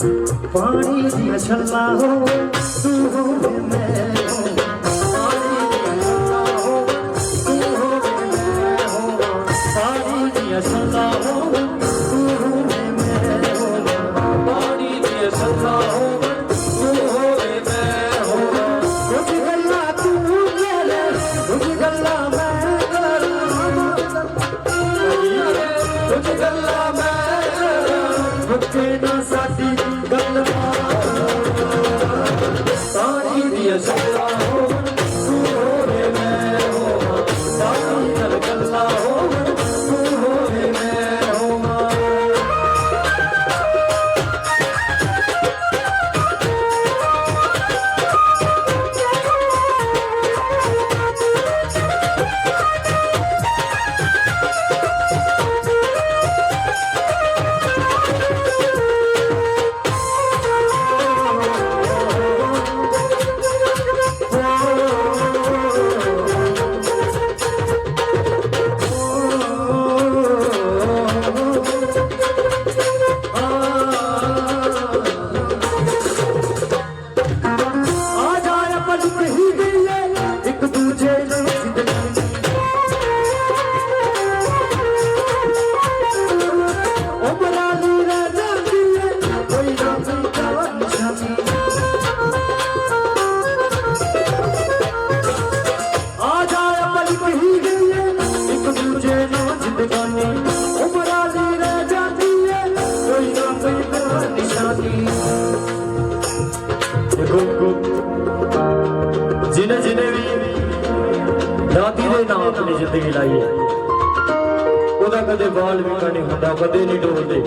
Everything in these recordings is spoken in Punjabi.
पाणी जीाहो मो पाणी त शादी ਨੂੰ ਉਮਰਾਂ ਦੀ ਰਹਿ ਜਾਂਦੀ ਏ ਕੋਈ ਨਾ ਕੋਈ ਕਵਾ ਨਿਸ਼ਾਨੀ ਦੇਖੋ ਜਿਹਨੇ ਜਿਹਨੇ ਵੀ ਦਾਦੀ ਦੇ ਨਾਮ ਆਪਣੀ ਜ਼ਿੰਦਗੀ ਲਾਈ ਹੈ, ਉਹਦਾ ਕਦੇ ਵਾਲ ਵੀ ਨਹੀਂ ਹੁੰਦਾ, ਕਦੇ ਨਹੀਂ ਡੋਲਦੇ।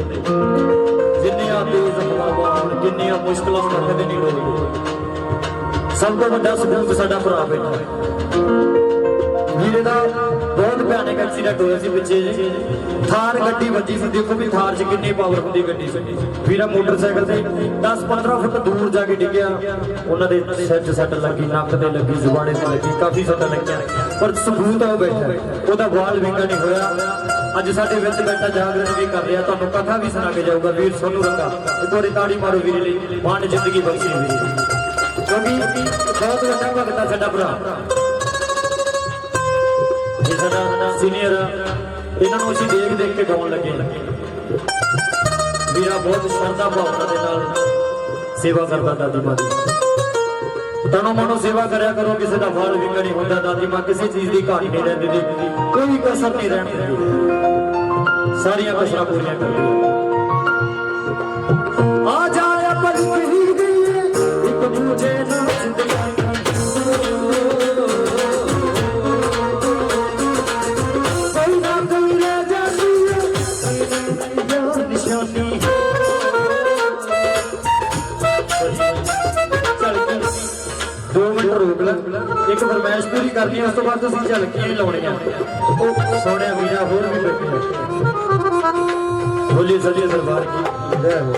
ਜਿੰਨੀਆਂ ਤੇਜ਼ ਹਵਾਵਾਂ ਹੋਣ ਜਿੰਨੀਆਂ ਮੁਸ਼ਕਲਾਂ ਹੋਣ ਕਦੇ ਨਹੀਂ ਡੋਲਦੇ। ਸਭ ਤੋਂ ਵੱਡਾ ਸਬੂਤ ਸਾਡਾ ਭਰਾ ਬੈਠਾ ਵੀਰੇ ਦਾ ਭਿਆਨਕ ਐਕਸੀਡੈਂਟ ਹੋਇਆ ਸੀ ਪਿੱਛੇ ਜੀ। ਥਾਰ ਗੱਡੀ ਵੱਜੀ ਸੀ, ਦੇਖੋ ਵੀ ਥਾਰ 'ਚ ਕਿੰਨੀ ਪਾਵਰ ਹੁੰਦੀ ਗੱਡੀ 'ਚ ਵੀਰਾ ਮੋਟਰਸਾਈਕਲ ਤੇ 10-15 ਫੁੱਟ ਦੂਰ ਜਾ ਕੇ ਡਿੱਗਿਆ। ਉਹਨਾਂ ਦੇ ਸਿਰ 'ਚ ਸੱਟ ਲੱਗੀ, ਨੱਕ ਤੇ ਲੱਗੀ, ਜ਼ੁਬਾਨੇ ਤੇ ਲੱਗੀ, ਕਾਫੀ ਸੱਟਾਂ ਲੱਗੀਆਂ। ਪਰ ਸਬੂਤ ਆ ਉਹ ਬੈਠਾ ਉਹਦਾ ਵਾਲ ਵਿੰਗਾ ਨਹੀਂ ਹੋਇਆ। ਅੱਜ ਸਾਡੇ ਵਿੱਚ ਬੈਠਾ ਜਾਗਰਣ ਵੀ ਕਰ ਰਿਹਾ। ਤੁਹਾਨੂੰ ਕਥਾ ਵੀ ਸੁਣਾ ਕੇ ਜਾਊਗਾ। ਵੀਰ ਸੋਨੂ ਰੰਗਾ, ਇੱਕ ਵਾਰੀ ਤਾੜੀ ਮਾਰੋ ਵੀਰੇ ਲਈ। ਵੰਡ ਜ਼ਿੰਦਗੀ ਬਖਸ਼ੀ ਵੀਰੇ। ਕਿਉਂਕਿ ਬਹੁਤ ਵੱਡਾ ਭਗਤ ਆ ਸਾਡਾ ਭਰਾ। ਇਹ ਸੀਨੀਅਰ ਇਹਨਾਂ ਨੂੰ ਅਸੀਂ ਦੇਖ ਦੇਖ ਕੇ ਗਾਉਣ ਲੱਗੇ ਵੀਰਾ ਬਹੁਤ ਸ਼ਰਧਾ ਭਾਵਨਾ ਦੇ ਨਾਲ ਸੇਵਾ ਕਰਦਾ ਦਾਦੀ ਮਾਂ ਦੀ। ਤਨੋ ਮਨੋ ਸੇਵਾ ਕਰਿਆ ਕਰੋ, ਕਿਸੇ ਦਾ ਫਲ ਵਿੰਗਾ ਨਹੀਂ ਹੁੰਦਾ ਦਾਦੀ ਮਾਂ, ਕਿਸੇ ਚੀਜ਼ ਦੀ ਘਾਟ ਨਹੀਂ ਰਹਿੰਦੀ, ਕੋਈ ਕਸਰ ਨਹੀਂ ਰਹਿਣ ਦਿੰਦੀ। ਸਾਰੀਆਂ ਕਸਰਾਂ ਪੂਰੀਆਂ ਕਰਦੀ ਮਿੰਟ ਰੋਕ ਲੈ। ਇੱਕ ਫਰਮਾਇਸ਼ ਪੂਰੀ ਕਰਨੀ ਹੈ, ਉਸ ਤੋਂ ਬਾਅਦ ਤੁਸੀਂ ਝਲਕੀਆਂ ਹੀ ਲਾਉਣੀਆਂ। ਉਹ ਸੋਹਣਿਆ ਵੀਰਾ ਹੋਰ ਵੀ ਬੈਠੇ ਬੋਲੀ ਸੱਜੇ ਦਰਬਾਰ ਕੀ। ਜੈ ਹੋ।